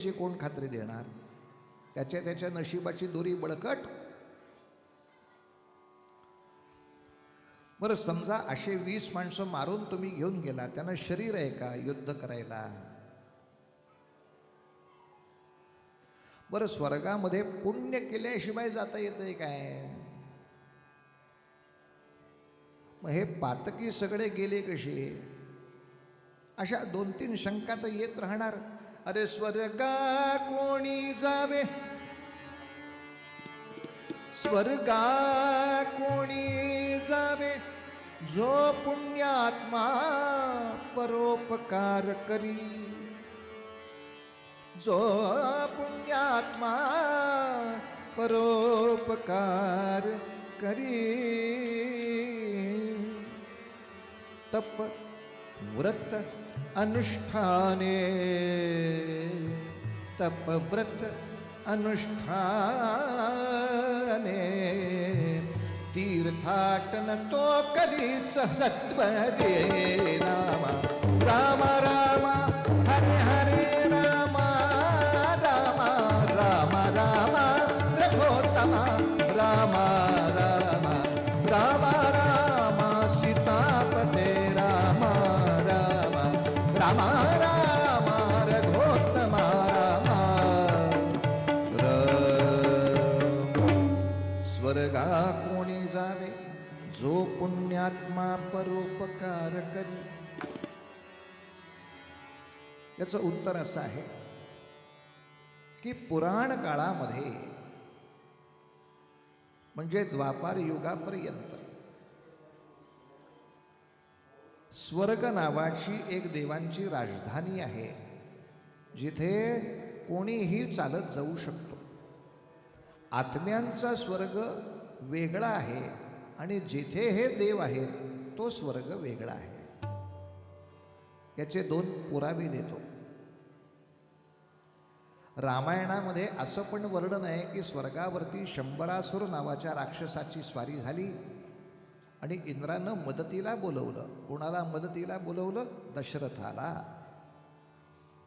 ची कोण खात्री देणार? त्याच्या त्याच्या नशिबाची दोरी बळकट? बरं समजा असे वीस माणसं मारून तुम्ही घेऊन गेला त्यांना शरीर आहे का युद्ध करायला? बरं स्वर्गामध्ये पुण्य केल्याशिवाय जाता येतंय काय? मग हे पातकी सगळे गेले कसे? अशा दोन तीन शंका तर येत राहणार. अरे स्वर्गा कोणी जावे? स्वर्गा कोणी जावे? जो पुण्यात्मा परोपकार करी. जो पुण्यात्मा परोपकार करी. तप व्रत अनुष्ठाने। तपव्रत अनुष्ठाने। तीर्थाटन तो करीच सत्व दे रामा राम रामा हरे हरे रामा रामा राम रामा रघोत्तमा। आत्मा परोपकार करी. याचं उत्तर असं आहे की पुराण काळामध्ये म्हणजे द्वापार युगापर्यंत स्वर्ग नावाची एक देवांची राजधानी आहे जिथे कोणीही चालत जाऊ शकतो. आत्म्यांचा स्वर्ग वेगळा आहे आणि जिथे हे देव आहेत तो स्वर्ग वेगळा आहे. याचे दोन पुरावे देतो. रामायणामध्ये असं पण वर्णन आहे की स्वर्गावरती शंभरासुर नावाच्या राक्षसाची स्वारी झाली आणि इंद्रानं मदतीला बोलवलं. कोणाला मदतीला बोलवलं? दशरथाला.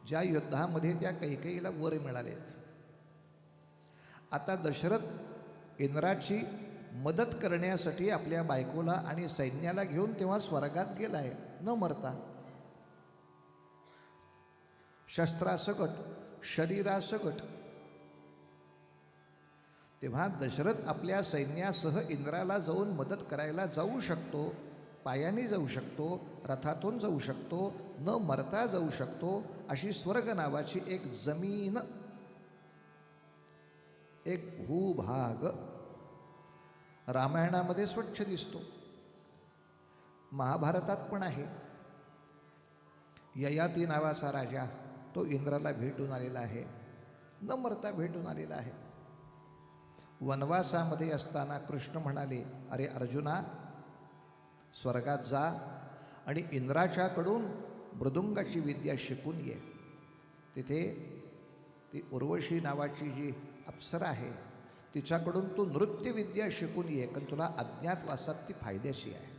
ज्या युद्धामध्ये त्या कैकेईला वर मिळालेत. आता दशरथ इंद्राची मदत करण्यासाठी आपल्या बायकोला आणि सैन्याला घेऊन तेव्हा स्वर्गात गेलाय. न मरता. शस्त्रासकट शरीरासकट. तेव्हा दशरथ आपल्या सैन्यासह इंद्राला जाऊन मदत करायला जाऊ शकतो. पायाने जाऊ शकतो रथातून जाऊ शकतो न मरता जाऊ शकतो अशी स्वर्ग नावाची एक जमीन एक भूभाग. रामायणामध्ये स्वच्छ दिसतो. महाभारतात पण आहे. ययाती नावाचा राजा तो इंद्राला भेटून आलेला आहे. नम्रता भेटून आलेला आहे. वनवासामध्ये असताना कृष्ण म्हणाले अरे अर्जुना स्वर्गात जा आणि इंद्राच्याकडून मृदुंगाची विद्या शिकून ये. तिथे ती उर्वशी नावाची जी अप्सरा आहे तिच्याकडून तू नृत्यविद्या शिकून ये कारण तुला अज्ञातवासात ती फायद्याशी आहे.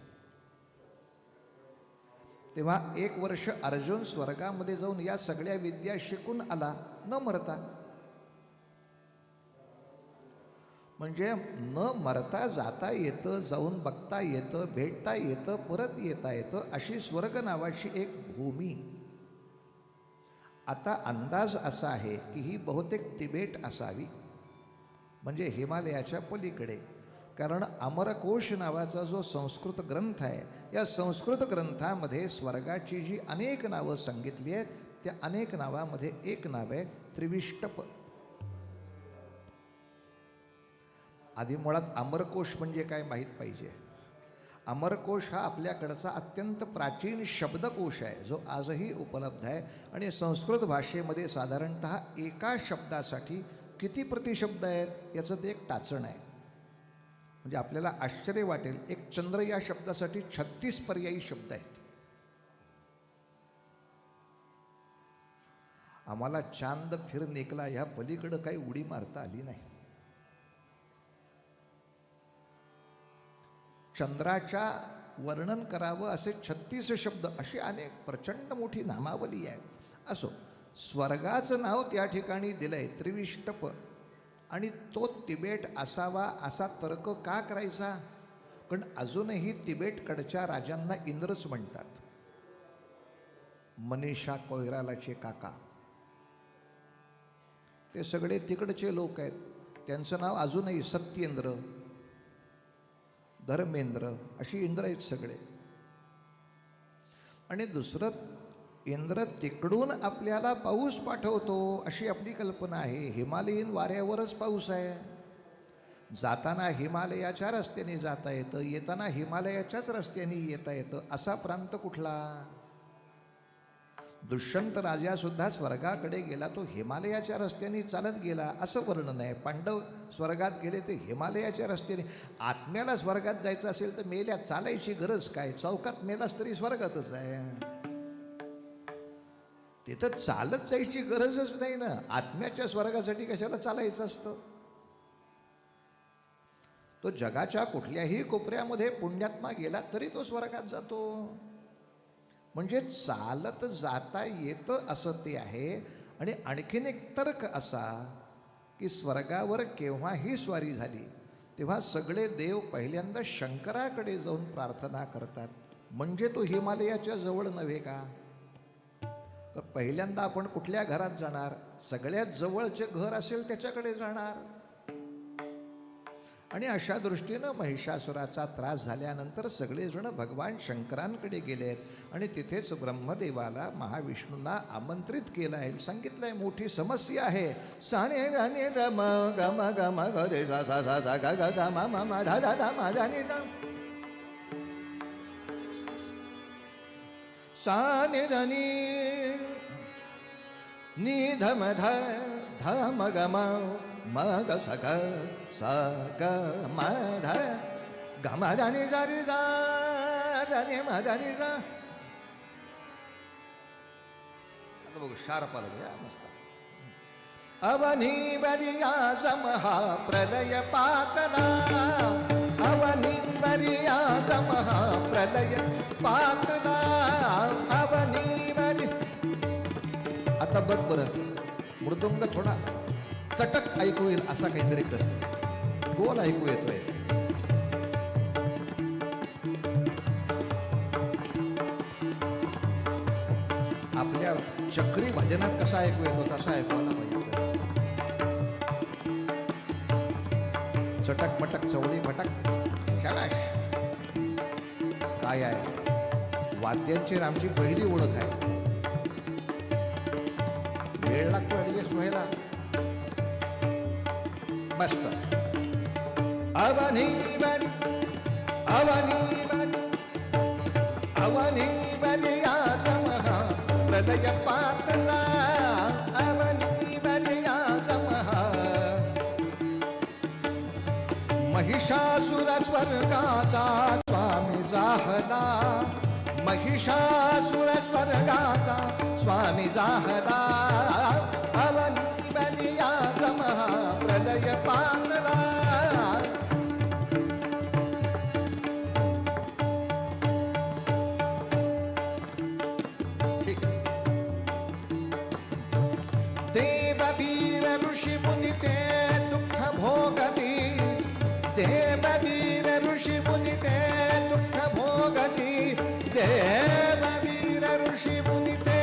तेव्हा एक वर्ष अर्जुन स्वर्गामध्ये जाऊन या सगळ्या विद्या शिकून आला न मरता. म्हणजे न मरता जाता येतं जाऊन बघता येतं भेटता येतं परत येता येतं अशी स्वर्ग नावाची एक भूमी. आता अंदाज असा आहे की ही बहुतेक तिबेट असावी. म्हणजे हिमालयाच्या पलीकडे. कारण अमरकोश नावाचा जो संस्कृत ग्रंथ आहे या संस्कृत ग्रंथामध्ये स्वर्गाची जी अनेक नावं सांगितली आहेत त्या अनेक नावामध्ये एक नाव आहे त्रिविष्टप. आधी मुळात अमरकोश म्हणजे काय माहीत पाहिजे? अमरकोश हा आपल्याकडचा अत्यंत प्राचीन शब्दकोश आहे जो आजही उपलब्ध आहे. आणि संस्कृत भाषेमध्ये साधारणत एका शब्दासाठी किती प्रतिशब्द आहेत याचं ते एक टाचण आहे. म्हणजे आपल्याला आश्चर्य वाटेल एक चंद्र या शब्दासाठी छत्तीस पर्यायी शब्द आहेत. आम्हाला चांद फिर नेकला ह्या पलीकडं काही उडी मारता आली नाही. चंद्राच्या वर्णन करावं असे छत्तीस शब्द अशी अनेक प्रचंड मोठी नामावली आहे असो स्वर्गाचं नाव त्या ठिकाणी दिलं आहे त्रिविष्टप आणि तो तिबेट असावा असा तर्क का करायचा? कारण अजूनही तिबेटकडच्या राजांना इंद्रच म्हणतात. मनीषा कोयरालाचे काका. ते सगळे तिकडचे लोक आहेत. त्यांचं नाव अजूनही सत्येंद्र धर्मेंद्र अशी इंद्र आहेत सगळे. आणि दुसरं इंद्र तिकडून आपल्याला पाऊस पाठवतो अशी आपली कल्पना आहे. हिमालयीन वाऱ्यावरच पाऊस आहे. जाताना हिमालयाच्या रस्त्याने जाता येतं येताना हिमालयाच्याच रस्त्याने येता येतं असा प्रांत कुठला? दुष्यंत राजासुद्धा स्वर्गाकडे गेला तो हिमालयाच्या रस्त्याने चालत गेला असं वर्णन आहे. पांडव स्वर्गात गेले ते हिमालयाच्या रस्त्याने. आत्म्याला स्वर्गात जायचं असेल तर मेल्या चालायची गरज काय? चौकात मेलास तरी स्वर्गातच आहे. ते तर चालत जायची गरजच नाही ना. आत्म्याच्या स्वर्गासाठी कशाला चालायचं असतं? तो जगाच्या कुठल्याही कोपऱ्यामध्ये पुण्यात्मा गेला तरी तो स्वर्गात जातो. म्हणजे चालत जाता येतं असं ते आहे. आणि आणखीन एक तर्क असा की स्वर्गावर केव्हाही स्वारी झाली तेव्हा सगळे देव पहिल्यांदा शंकराकडे जाऊन प्रार्थना करतात. म्हणजे तो हिमालयाच्या जवळ नव्हे का? तर पहिल्यांदा आपण कुठल्या घरात जाणार? सगळ्यात जवळचे घर असेल त्याच्याकडे जाणार. आणि अशा दृष्टीनं महिषासुराचा त्रास झाल्यानंतर सगळेजण भगवान शंकरांकडे गेलेत आणि तिथेच ब्रह्मदेवाला महाविष्णूंना आमंत्रित केलं आहे. सांगितलंय मोठी समस्या आहे. साने गाने द म ग म ग म ग रे सा सा सा सा ग ग ग म म धा धा धा मा धा सानिधनी। सा साने नि ध म ध ध म ग म म ग स ग ग म ध ग म ध नि म ध नि आता बघू शार्प आलं मस्त. अवनी बरिया समहा प्रलय पातला। अवनी बरिया समहा प्रलय पातला आता बघ बरं मृदुंग थोडा चटक ऐकू येईल असा काहीतरी कर. गोल ऐकू येतोय. आपल्या चक्री भजनात कसा ऐकू येतो तसा ऐकवायला पाहिजे. चटक मटक चवळी फटक. शाबाश काय आहे? वाद्यांची आमची पहिली ओळख आहे. वेळ लागतो ऍडजस्ट व्हायला. मस्त. अवनी बरी अवनी बरी अवनी बरी या महा प्रलय पातला महिषासुर स्वर्गाचा स्वामी जाहला महिषासुर स्वर्गाचा स्वामी जाहला देववीर ऋषी मुनी ते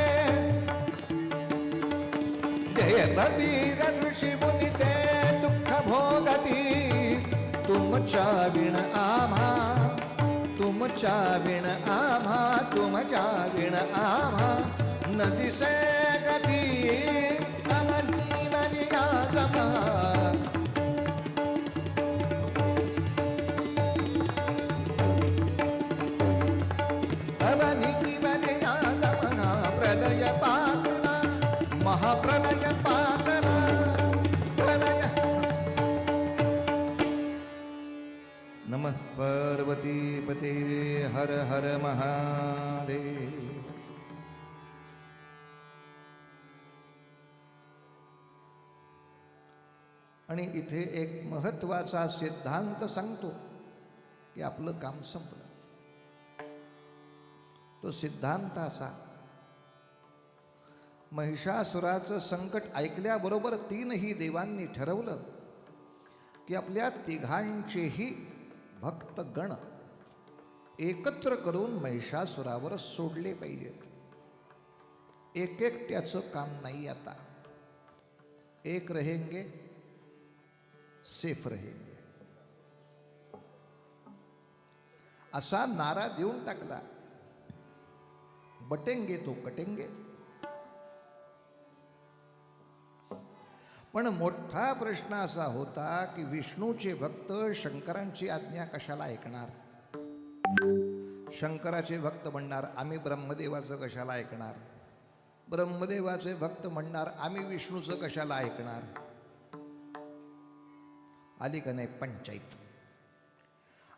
देववीर ऋषी मुनी ते दुःख भोगती. तुमच्या विण आम्हा तुमच्या विण आम्हा तुमच्या विण आम्हा. नदी से गती अमली बलिया जमा पार्वती पते हर हर महादेव। आणि इथे एक महत्त्वाचा सिद्धांत सांगतो की आपलं काम संपलं. तो सिद्धांत असा महिषासुराचं संकट ऐकल्याबरोबर तीनही देवांनी ठरवलं की आपल्या तिघांचेही भक्तगण एकत्र करून महिषासुरावर सोडले पाहिजेत. एक एकट्याचं काम नाही आता. एक रहेंगे सेफ रहेंगे. असा नारा देऊन टाकला. बटेंगे तो कटेंगे. पण मोठा प्रश्न असा होता की विष्णूचे भक्त शंकरांची आज्ञा कशाला ऐकणार? शंकराचे भक्त म्हणणार आम्ही ब्रह्मदेवाचं कशाला ऐकणार? ब्रह्मदेवाचे भक्त म्हणणार आम्ही विष्णूचं कशाला ऐकणार? आली का नाही पंचायत?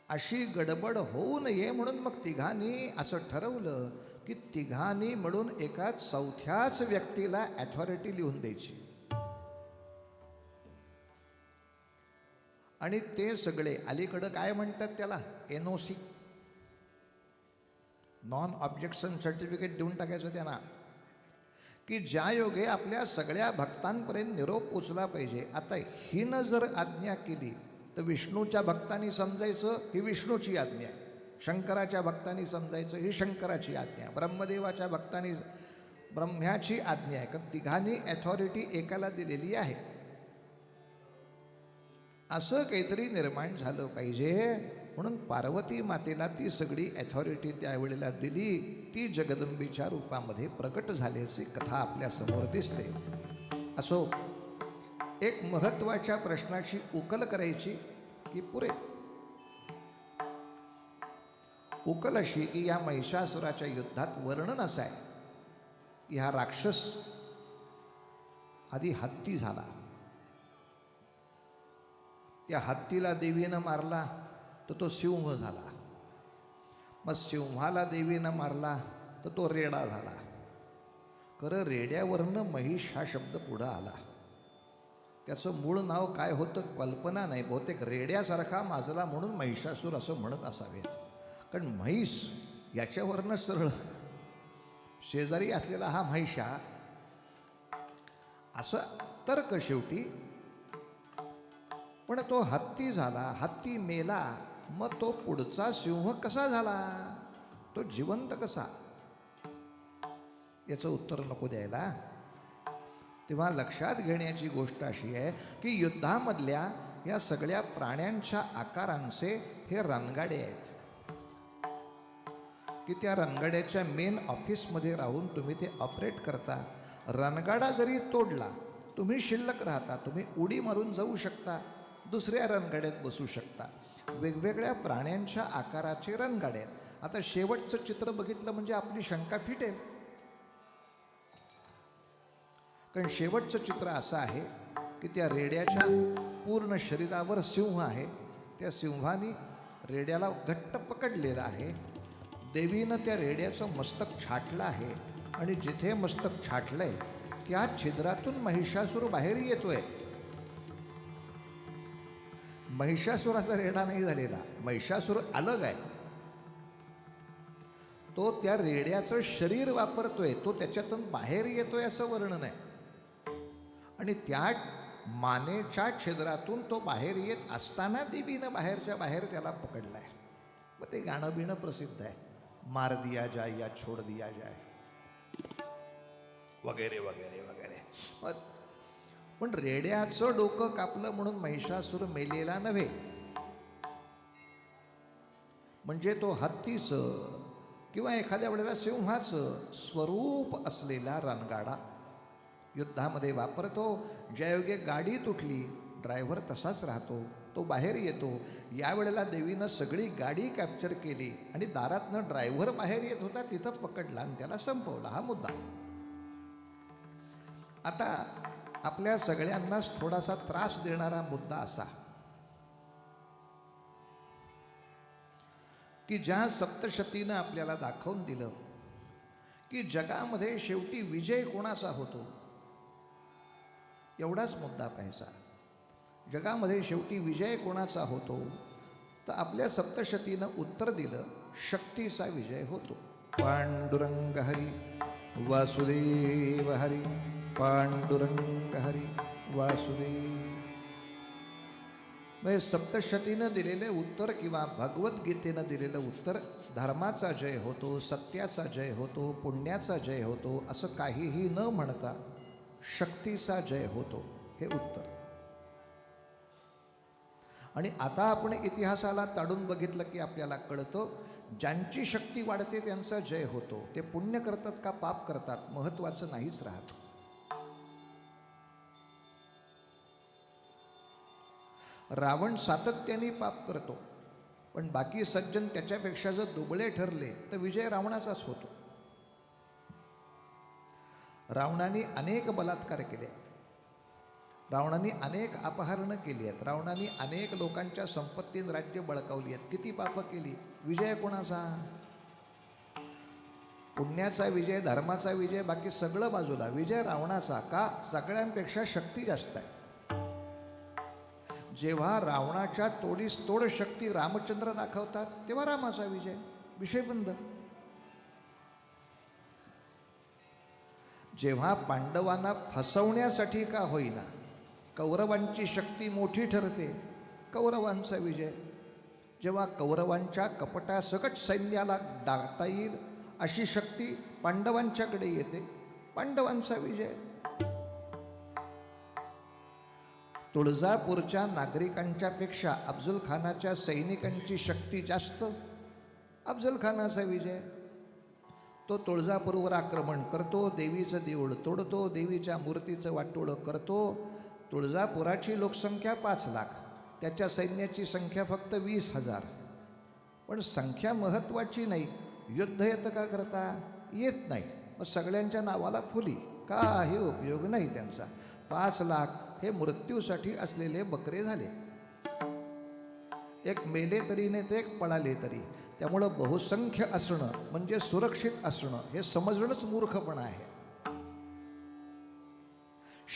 अशी गडबड होऊ नये म्हणून मग तिघांनी असं ठरवलं की तिघांनी म्हणून एका चौथ्याच व्यक्तीला ॲथॉरिटी लिहून द्यायची. आणि ते सगळे अलीकडं काय म्हणतात त्याला? N O C non objection certificate देऊन टाकायचं त्यांना. की ज्या योगे आपल्या सगळ्या भक्तांपर्यंत निरोप पोचला पाहिजे आता हिनं जर आज्ञा केली तर विष्णूच्या भक्तांनी समजायचं ही विष्णूची आज्ञा शंकराच्या भक्तांनी समजायचं ही शंकराची आज्ञा ब्रह्मदेवाच्या भक्तांनी ब्रह्म्याची आज्ञा आहे. कारण तिघांनी ॲथॉरिटी एकाला दिलेली आहे. असं काहीतरी निर्माण झालं पाहिजे. म्हणून पार्वती मातेला ती सगळी अथॉरिटी त्यावेळेला दिली. ती जगदंबीच्या रूपामध्ये प्रकट झाल्याची कथा आपल्यासमोर दिसते. असो एक महत्त्वाच्या प्रश्नाची उकल करायची की पुरे. उकल अशी की या महिषासुराच्या युद्धात वर्णन असं आहे. की हा राक्षस आधी हत्ती झाला. त्या हत्तीला देवीनं मारला तर तो सिंह झाला. मग सिंहाला देवीनं मारला तर तो रेडा झाला. खरं रेड्यावरनं महिष हा शब्द पुढं आला. त्याचं मूळ नाव काय होतं कल्पना नाही. बहुतेक रेड्यासारखा माजला म्हणून महिषासूर असं म्हणत असावेत. कारण म्हैस याच्यावरनं सरळ. शेजारी असलेला हा महिषा असं तर्क शेवटी पण तो हत्ती झाला हत्ती मेला मग तो पुढचा सिंह कसा झाला? तो जिवंत कसा? याचं उत्तर नको द्यायला. तेव्हा लक्षात घेण्याची गोष्ट अशी आहे की युद्धामधल्या या सगळ्या प्राण्यांच्या आकारांचे हे रणगाडे आहेत. की त्या रणगाड्याच्या मेन ऑफिसमध्ये राहून तुम्ही ते ऑपरेट करता. रणगाडा जरी तोडला तुम्ही शिल्लक राहता तुम्ही उडी मारून जाऊ शकता. दुसऱ्या रणगाड्यात बसू शकता. वेगवेगळ्या प्राण्यांच्या आकाराचे रणगाडे आहेत. आता शेवटचं चित्र बघितलं म्हणजे आपली शंका फिटेल. कारण शेवटचं चित्र असं आहे की त्या रेड्याच्या पूर्ण शरीरावर सिंह आहे. त्या सिंहाने रेड्याला घट्ट पकडलेलं आहे. देवीनं त्या रेड्याचं मस्तक छाटलं आहे. आणि जिथे मस्तक छाटलं आहे त्या छिद्रातून महिषासूर बाहेर येतोय. महिषासुराचा रेडा नाही झालेला. महिषासूर अलग आहे. तो त्या रेड्याचं शरीर वापरतोय तो त्याच्यातून बाहेर येतोय असं वर्णन आहे. आणि त्या मानेच्या छिद्रातून तो बाहेर येत असताना देवीनं बाहेरच्या बाहेर त्याला पकडलाय. मग ते गाणं बिणं प्रसिद्ध आहे. मार दिया जाय या छोड दिया जाय. वगैरे वगैरे वगैरे. मग पण रेड्याचं डोकं कापलं म्हणून महिषासूर मेलेला नव्हे. म्हणजे तो हत्तीचं किंवा एखाद्या वेळेला सिंहाचं स्वरूप असलेला रणगाडा युद्धामध्ये वापरतो ज्यायोगे गाडी तुटली ड्रायव्हर तसाच राहतो तो बाहेर येतो. यावेळेला देवीनं सगळी गाडी कॅप्चर केली आणि दारातनं ड्रायव्हर बाहेर येत होता तिथं पकडला आणि त्याला संपवला हा मुद्दा. आता आपल्या सगळ्यांनाच थोडासा त्रास देणारा मुद्दा असा. की ज्या सप्तशतीनं आपल्याला दाखवून दिलं की जगामध्ये शेवटी विजय कोणाचा होतो एवढाच मुद्दा पाहायचा. जगामध्ये शेवटी विजय कोणाचा होतो तर आपल्या सप्तशतीनं उत्तर दिलं शक्तीचा विजय होतो. पांडुरंग हरी वासुदेव हरी. पांडुरंग हरी वासुदेव. म्हणजे सप्तशतीनं दिलेले उत्तर किंवा भगवद्गीतेनं दिलेलं उत्तर धर्माचा जय होतो सत्याचा जय होतो पुण्याचा जय होतो असं काहीही न म्हणता शक्तीचा जय होतो हे उत्तर. आणि आता आपण इतिहासाला ताडून बघितलं की आपल्याला कळतं ज्यांची शक्ती वाढते त्यांचा जय होतो. ते पुण्य करतात का पाप करतात महत्त्वाचं नाहीच राहत. रावण सातत्याने पाप करतो. पण बाकी सज्जन त्याच्यापेक्षा जर दुबळे ठरले तर विजय रावणाचाच होतो. रावणाने अनेक बलात्कार केले आहेत. रावणाने अनेक अपहरणं केली आहेत. रावणाने अनेक लोकांच्या संपत्तीन राज्य बळकावली आहेत. किती पापं केली? विजय कोणाचा? पुण्याचा विजय धर्माचा विजय बाकी सगळं बाजूला. विजय रावणाचा का? सगळ्यांपेक्षा शक्ती जास्त आहे. जेव्हा रावणाच्या तोडीस तोड शक्ती रामचंद्र दाखवतात तेव्हा रामाचा विजय विषय बंद जेव्हा पांडवांना फसवण्यासाठी का होईना कौरवांची शक्ती मोठी ठरते कौरवांचा विजय. जेव्हा कौरवांच्या कपटासकट सैन्याला डागता येईल अशी शक्ती पांडवांच्याकडे येते पांडवांचा विजय. तुळजापूरच्या नागरिकांच्यापेक्षा अफजल खानाच्या सैनिकांची शक्ती जास्त? अफजल खानाचा विजय. तो तुळजापूरवर आक्रमण करतो देवीचं देऊळ तोडतो देवीच्या मूर्तीचं वाटोळं करतो. तुळजापुराची लोकसंख्या पाच लाख त्याच्या सैन्याची संख्या फक्त वीस हजार. पण संख्या महत्त्वाची नाही युद्ध येतं का करता? येत नाही. मग सगळ्यांच्या नावाला फुली. काही उपयोग नाही त्यांचा. पाच लाख हे मृत्यूसाठी असलेले बकरे झाले. एक मेले तरी ते एक पळाले तरी. त्यामुळं बहुसंख्य असणं म्हणजे सुरक्षित असणं हे समजणंच मूर्खपणा आहे.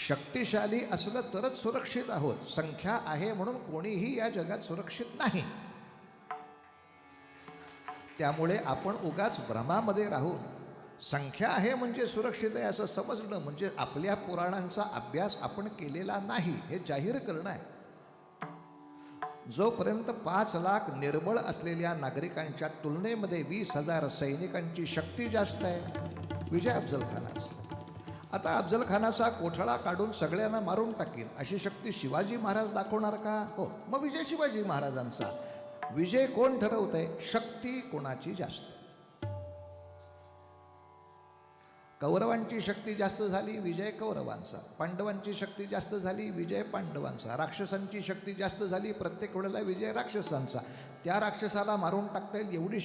शक्तिशाली असलं तरच सुरक्षित आहोत. संख्या आहे म्हणून कोणीही या जगात सुरक्षित नाही. त्यामुळे आपण उगाच भ्रमामध्ये राहून संख्या आहे म्हणजे सुरक्षित आहे असं समजणं म्हणजे आपल्या पुराणांचा अभ्यास आपण केलेला नाही हे जाहीर करणं आहे. जोपर्यंत पाच लाख निर्बळ असलेल्या नागरिकांच्या तुलनेमध्ये वीस हजार सैनिकांची शक्ती जास्त आहे विजय अफजल खानाचा. आता अफजल खानाचा कोठळा काढून सगळ्यांना मारून टाकेन अशी शक्ती शिवाजी महाराज दाखवणार का? हो मग विजय शिवाजी महाराजांचा. विजय कोण ठरवतंय? शक्ती कोणाची जास्त? कौरवांची शक्ती जास्त झाली विजय कौरवांचा. पांडवांची शक्ती जास्त झाली विजय पांडवांचा. राक्षसांची शक्ती जास्त झाली प्रत्येक वेळेला विजय राक्षसांचा. त्या राक्षसाला मारून टाकता येईल एवढी